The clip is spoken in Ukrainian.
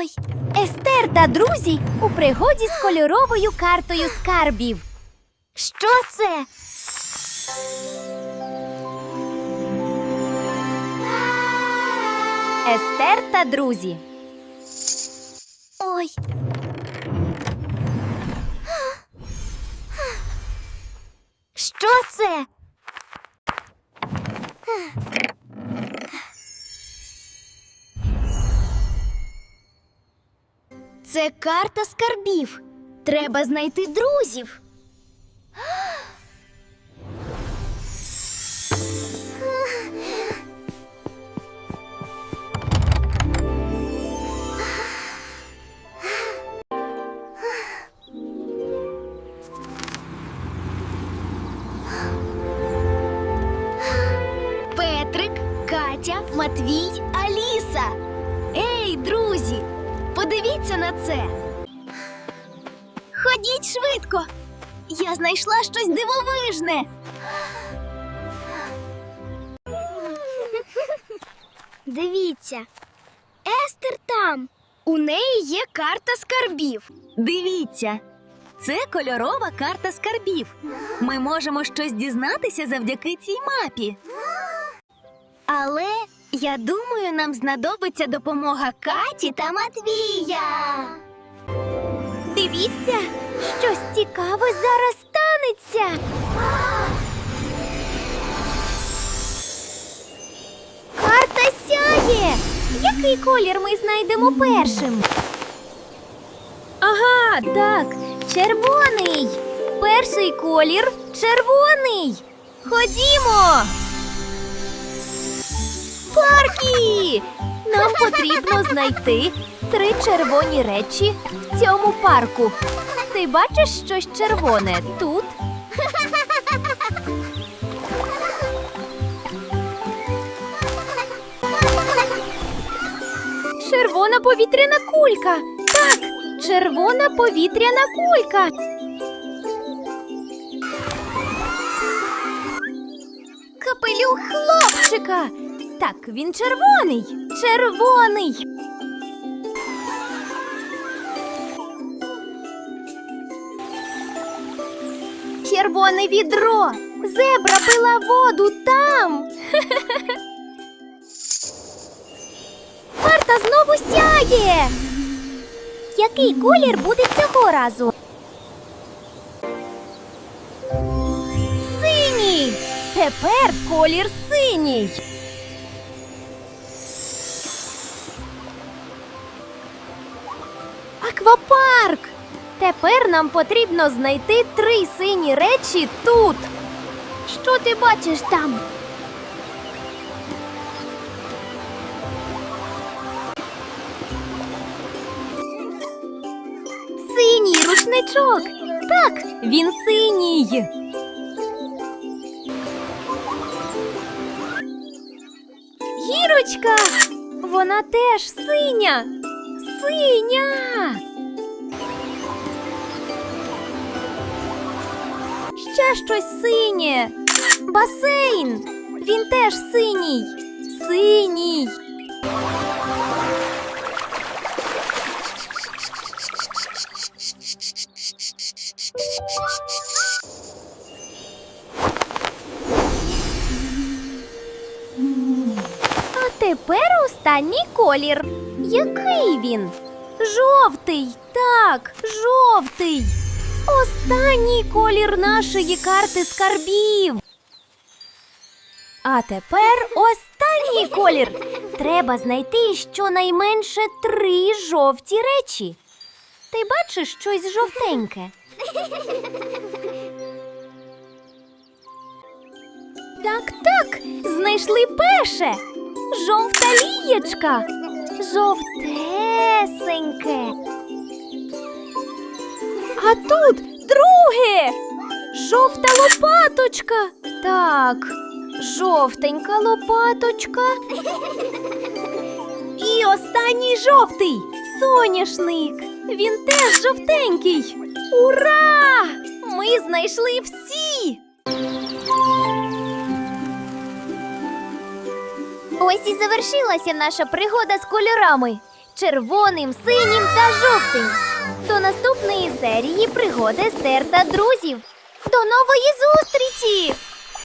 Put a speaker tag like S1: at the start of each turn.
S1: Ой, Естер та друзі у пригоді з кольоровою картою скарбів. Що це? Естер та друзі. Ой. Що це? Це карта скарбів. Треба знайти друзів. Петрик, Катя, Матвій, Аліса. Ей, друзі, подивіться на це. Ходіть швидко. Я знайшла щось дивовижне. Дивіться, Естер там. У неї є карта скарбів.
S2: Дивіться, це кольорова карта скарбів. Ми можемо щось дізнатися завдяки цій мапі.
S1: Але я думаю, нам знадобиться допомога Каті та Матвія. Дивіться, щось цікаве зараз станеться. Карта сяє. Який колір ми знайдемо першим? Ага, так, червоний. Перший колір червоний. Ходімо. Паркі! Нам потрібно знайти три червоні речі в цьому парку. Ти бачиш щось червоне тут? Червона повітряна кулька. Так, червона повітряна кулька. Капелюх хлопчика. Так, він червоний. Червоний. Червоне відро. Зебра пила воду там. Карта знову сяє. Який колір буде цього разу? Синій. Тепер колір синій. Аквапарк! Тепер нам потрібно знайти три сині речі тут. Що ти бачиш там? Синій рушничок. Так, він синій. Гірочка. Вона теж синя. Синя. Ще щось синє. Басейн. Він теж синій. Синій. А тепер останній колір. Який він? Жовтий. Так, жовтий. Останній колір нашої карти скарбів. А тепер останній колір. Треба знайти щонайменше три жовті речі. Ти бачиш щось жовтеньке? Так, так, знайшли перше. Жовта лієчка. Жовтесеньке. А тут друге. Жовта лопаточка. Так, жовтенька лопаточка. І останній жовтий соняшник. Він теж жовтенький. Ура! Ми знайшли всі. Ось і завершилася наша пригода з кольорами. червоним, синім та жовтим. До наступної серії пригоди Естер та друзів. До нової зустрічі!